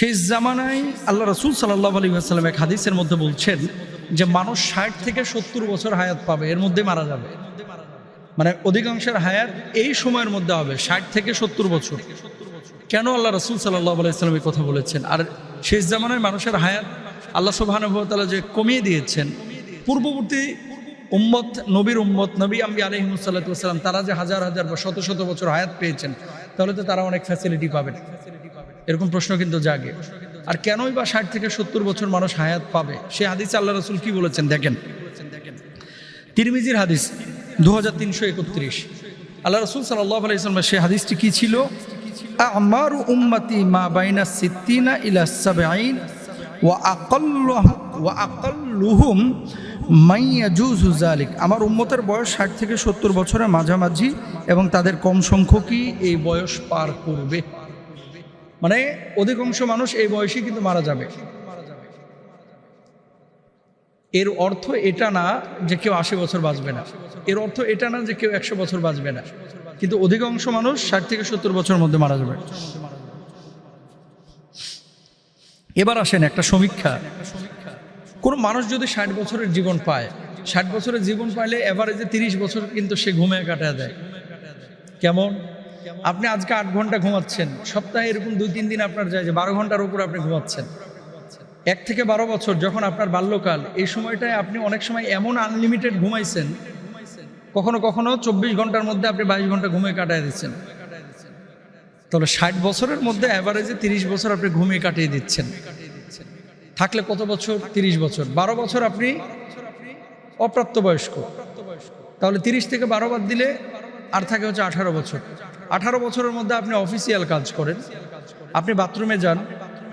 শেষ জামানায় আল্লাহ রসুল সাল্লাহ আলী আসাল্লাম এক হাদিসের মধ্যে বলছেন যে মানুষ ষাট থেকে সত্তর বছর হায়াত পাবে, এর মধ্যে মারা যাবে। মানে অধিকাংশের হায়াত এই সময়ের মধ্যে হবে, ষাট থেকে সত্তর বছর। কেন আল্লাহ রসুল সাল্লাহ আলাইসাল্লাম এই কথা বলেছেন? আর শেষ জামানায় মানুষের হায়াত আল্লাহ সুবাহানুভতালা যে কমিয়ে দিয়েছেন, পূর্ববর্তী উম্মত, নবীর উম্মত, নবী আম্বি আলহিমসাল্লাম তারা যে হাজার হাজার বা শত শত বছর হায়াত পেয়েছেন, তাহলে তো তারা অনেক ফ্যাসিলিটি পাবেন। এরকম প্রশ্ন কিন্তু জাগে। আর কেনই বা ষাট থেকে সত্তর বছর মানুষ হায়াত পাবে? সে হাদিস আল্লাহ রসুল কি বলেছেন দেখেন। তিরমিজির হাদিস দু হাজার তিনশো একত্রিশ। আল্লাহ রসুল সাল্লাহ সে হাদিসটি কি ছিল? আমার উম্মতি মা বাইনা সিদ্দিনা ইলা সাবাইন ওয়া আকাল্লু ওয়া আকাল্লুহুম মাইয়া জুজু জালিক আমার উম্মতের বয়স ষাট থেকে সত্তর বছরের মাঝামাঝি এবং তাদের কম সংখ্যকই এই বয়স পার করবে। মানে অধিকাংশ মানুষ এই বয়সেই কিন্তু মারা যাবে। এর অর্থ এটা না যে কেউ আশি বছর বাঁচবে না। এর অর্থ এটা না যে কেউ একশো বছর বাঁচবে না। কিন্তু অধিকাংশ মানুষ ষাট থেকে সত্তর বছরের মধ্যে মারা যাবে। এবার আসেন একটা সমীক্ষা। কোনো মানুষ যদি ষাট বছরের জীবন পায়, ষাট বছরের জীবন পাইলে এভারেজে তিরিশ বছর কিন্তু সে ঘুমে কাটা দেয়। কেমন? আপনি আজকে আট ঘণ্টা ঘুমাচ্ছেন। সপ্তাহে এরকম দুই, তিন দিন আপনার যায় যে বারো ঘণ্টার উপর আপনি ঘুমাচ্ছেন। এক থেকে বারো বছর যখন আপনার বাল্যকাল, এই সময়টায় আপনি অনেক সময় এমন আনলিমিটেড ঘুমাইছেন, কখনো কখনো চব্বিশ ঘণ্টার মধ্যে আপনি বাইশ ঘণ্টা ঘুমিয়ে কাটায় দিচ্ছেন। তাহলে ষাট বছরের মধ্যে অ্যাভারেজে তিরিশ বছর আপনি ঘুমিয়ে কাটিয়ে দিচ্ছেন। থাকলে কত বছর? তিরিশ বছর। বারো বছর আপনি অপ্রাপ্তবয়স্ক। তাহলে তিরিশ থেকে বারো বাদ দিলে আর থাকে হচ্ছে আঠারো বছর। আঠারো বছরের মধ্যে আপনি অফিসিয়াল কাজ করেন। আপনি বাথরুমে যান,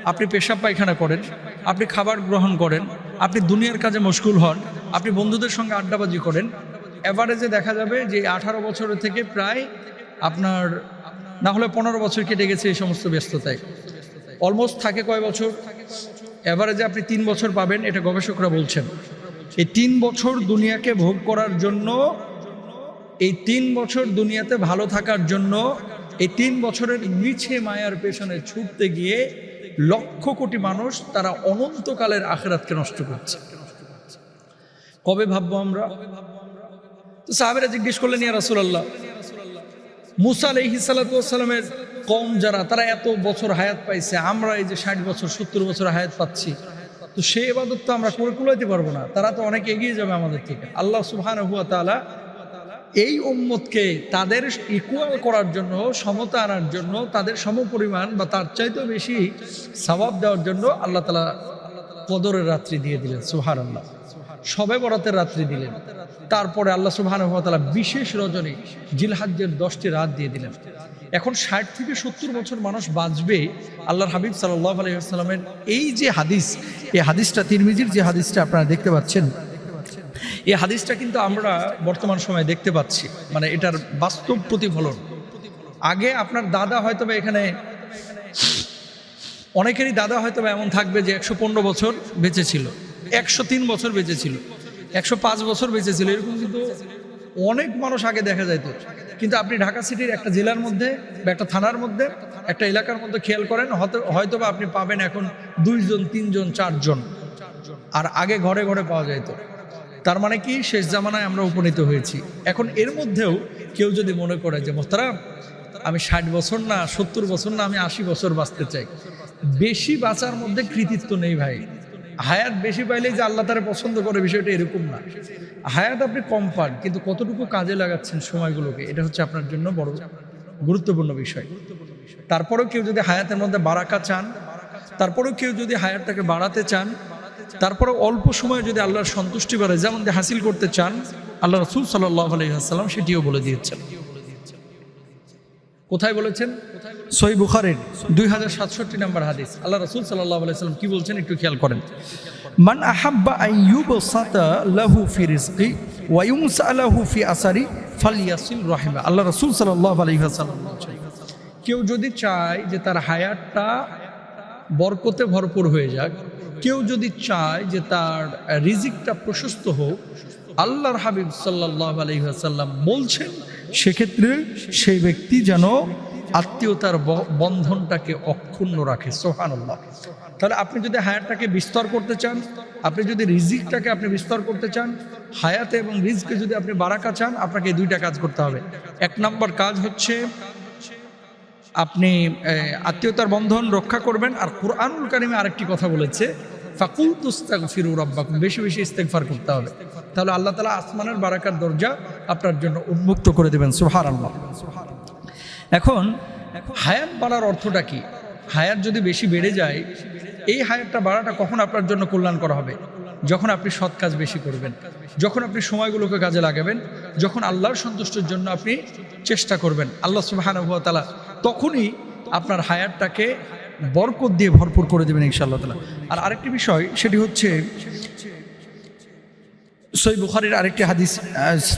আপনি পেশাব পায়খানা করেন, আপনি খাবার গ্রহণ করেন, আপনি দুনিয়ার কাজে মশগুল হন, আপনি বন্ধুদের সঙ্গে আড্ডাবাজি করেন। অ্যাভারেজে দেখা যাবে যে আঠারো বছরের থেকে প্রায় আপনার না হলে পনেরো বছর কেটে গেছে এই সমস্ত ব্যস্ততায়। অলমোস্ট থাকে কয় বছর? অ্যাভারেজে আপনি তিন বছর পাবেন, এটা গবেষকরা বলছেন। এই তিন বছর দুনিয়াকে ভোগ করার জন্য এই তিন বছর দুনিয়াতে ভালো থাকার জন্য এই তিন বছরের মিছে মায়ার পেছনে ছুটতে গিয়ে লক্ষ কোটি মানুষ তারা অনন্তকালের আখেরাতকে নষ্ট করছে। কবে ভাববো আমরা? তো সাহাবেরা জিজ্ঞেস করলেন, ইয়া রাসুলাল্লাহ, মুসা আলহিসাল্লামের কম যারা, তারা এত বছর হায়াত পাইছে, আমরা এই যে ষাট বছর, সত্তর বছর হায়াত পাচ্ছি, তো সেই এবাদত তো আমরা করে কুলাইতে পারব না, তারা তো অনেক এগিয়ে যাবে আমাদের থেকে। আল্লাহ সুবহান হুয়া তালা এই উম্মতকে তাদের ইকুয়াল করার জন্য, সমতা আনার জন্য, তাদের সমপরিমাণ বা তার চাইতেও বেশি সবাব দেওয়ার জন্য আল্লাহ তালা কদরের রাত্রি দিয়ে দিলেন সুহার আল্লাহ সবে বরাতের রাত্রি দিলেন। তারপরে আল্লাহ সুবহান তালা বিশেষ রজনী জিলহাজ্যের দশটি রাত দিয়ে দিলেন। এখন ষাট থেকে সত্তর বছর মানুষ বাঁচবে আল্লাহর হাবিব সাল্লাহ আলহিহাস্লামের এই যে হাদিস, এই হাদিসটা, তিরমিজির যে হাদিসটা আপনারা দেখতে পাচ্ছেন এই হাদিসটা কিন্তু আমরা বর্তমান সময়ে দেখতে পাচ্ছি। মানে এটার বাস্তব প্রতিফলন। আগে আপনার দাদা হয়তো বা এখানে, অনেকেরই দাদা হয়তো এমন থাকবে যে একশো পনেরো বছর বেঁচে ছিল একশো তিন বছর বেঁচে ছিল একশো পাঁচ বছর বেঁচে ছিল এরকম কিন্তু অনেক মানুষ আগে দেখা যাইতো। কিন্তু আপনি ঢাকা সিটির একটা জেলার মধ্যে বা একটা থানার মধ্যে, একটা এলাকার মধ্যে খেয়াল করেন, হয়তো বা আপনি পাবেন এখন দুইজন, তিনজন, চারজন। আর আগে ঘরে ঘরে পাওয়া যাইতো। তার মানে কি? শেষ জামানায় আমরা উপনীত হয়েছি। এখন এর মধ্যেও কেউ যদি মনে করে যে মোস্তারাম আমি ষাট বছর না, সত্তর বছর না, আমি আশি বছর বাঁচতে চাই। বেশি বাঁচার মধ্যে কৃতিত্ব নেই ভাই। হায়াত বেশি পাইলেই যে আল্লাহ তারা পছন্দ করে বিষয়টা এরকম না। হায়াত আপনি কম পান, কিন্তু কতটুকু কাজে লাগাচ্ছেন সময়গুলোকে, এটা হচ্ছে আপনার জন্য বড় গুরুত্বপূর্ণ বিষয়। তারপরেও কেউ যদি হায়াতের মধ্যে বারাকা চান, তারপরেও কেউ যদি হায়াতটাকে বাড়াতে চান তারপরে অল্প সময়ে যদি আল্লাহর সন্তুষ্টি বাড়ে, যেমন হাসিল করতে চান, আল্লাহ রসুল সাল্লাহ আলহিহাসাল্লাম সেটিও বলে দিয়েছেন। কোথায় বলেছেন? সই বুখারের দুই হাজার সাতষট্টি নম্বর হাদিস। আল্লাহ রসুল সাল্লাহ আলাইসাল্লাম কি বলছেন একটু খেয়াল করেন। মান আহাব্বা আইয়ুব সাতা লাহু ফি রিজকি ওয়ায়ুমসা লাহু ফি আসারি ফালিয়াসিল রাহিমা। আল্লাহ রসুল সাল্লাহ আলহিহাসাল্লাম কেউ যদি চায় যে তার হায়াতটা বরকতে ভরপুর হয়ে যাক। কেউ যদি চায় যে তার রিজিকটা প্রশস্ত হোক, আল্লাহর হাবিব সাল্লাহ আলহিহাসাল্লাম বলছেন, সেক্ষেত্রে সেই ব্যক্তি যেন আত্মীয়তার বন্ধনটাকে অক্ষুণ্ণ রাখে সোহান আল্লাহ তাহলে আপনি যদি হায়াতটাকে বিস্তার করতে চান, আপনি যদি রিজিকটাকে আপনি বিস্তার করতে চান, হায়াতে এবং রিজকে যদি আপনি বারাকা চান, আপনাকে দুইটা কাজ করতে হবে। এক নম্বর কাজ হচ্ছে আপনি আত্মীয়তার বন্ধন রক্ষা করবেন। আর কোরআনুল কারিমে আরেকটি কথা বলেছে ফাকুল তুস্তাক ফিরু রব্বাকুম বেশি বেশি ইস্তেগফার করতে হবে। তাহলে আল্লাহ তালা আসমানের বারাকার দরজা আপনার জন্য উন্মুক্ত করে দেবেন সুহার আল্লাহ এখন, হায়াত বাড়ার অর্থটা কি? হায়াত যদি বেশি বেড়ে যায়, এই হায়াতটা বাড়াটা কখন আপনার জন্য কল্যাণ করা হবে? যখন আপনি সৎ কাজ বেশি করবেন, যখন আপনি সময়গুলোকে কাজে লাগাবেন, যখন আল্লাহর সন্তুষ্টের জন্য আপনি চেষ্টা করবেন। আল্লাহ সুবাহানুভা তালা তখনই আপনার হায়ারটাকে বরকত দিয়ে ভরপুর করে দেবেন ইনশাআল্লাহ তালা আর আরেকটি বিষয়, সেটি হচ্ছে সই বুখারির আরেকটি হাদিস,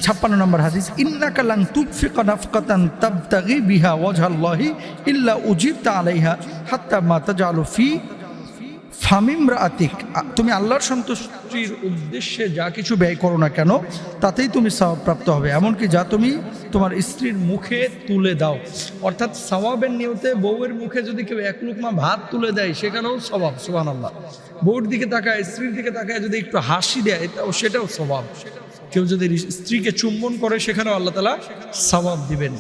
ছাপ্পান্ন নম্বর হাদিস, ইন্নাকা লাং তুফিকা নাফকাতান তাবতাগি বিহা ওয়াজহাল্লাহি ইল্লা উজিবতা আলাইহা হাত্তা মা তাজালু ফি ফামিমরা আতিক তুমি আল্লাহর সন্তুষ্টির উদ্দেশ্যে যা কিছু ব্যয় করো না কেন, তাতেই তুমি সওয়াব প্রাপ্ত হবে। এমনকি যা তুমি তোমার স্ত্রীর মুখে তুলে দাও। অর্থাৎ সওয়াবের নিয়তে বউয়ের মুখে যদি কেউ এক লুকমা ভাত তুলে দেয়, সেখানেও স্বভাব সুবান আল্লাহ বউর দিকে তাকায়, স্ত্রীর দিকে তাকায় যদি একটু হাসি দেয় তাও সেটাও স্বভাব কেউ যদি স্ত্রীকে চুম্বন করে, সেখানেও আল্লাহ তালা স্বভাব দিবেন।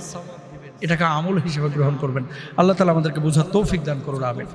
এটাকে আমল হিসেবে গ্রহণ করবেন। আল্লাহ তালা আমাদেরকে বোঝার তৌফিক দান করুন আবেন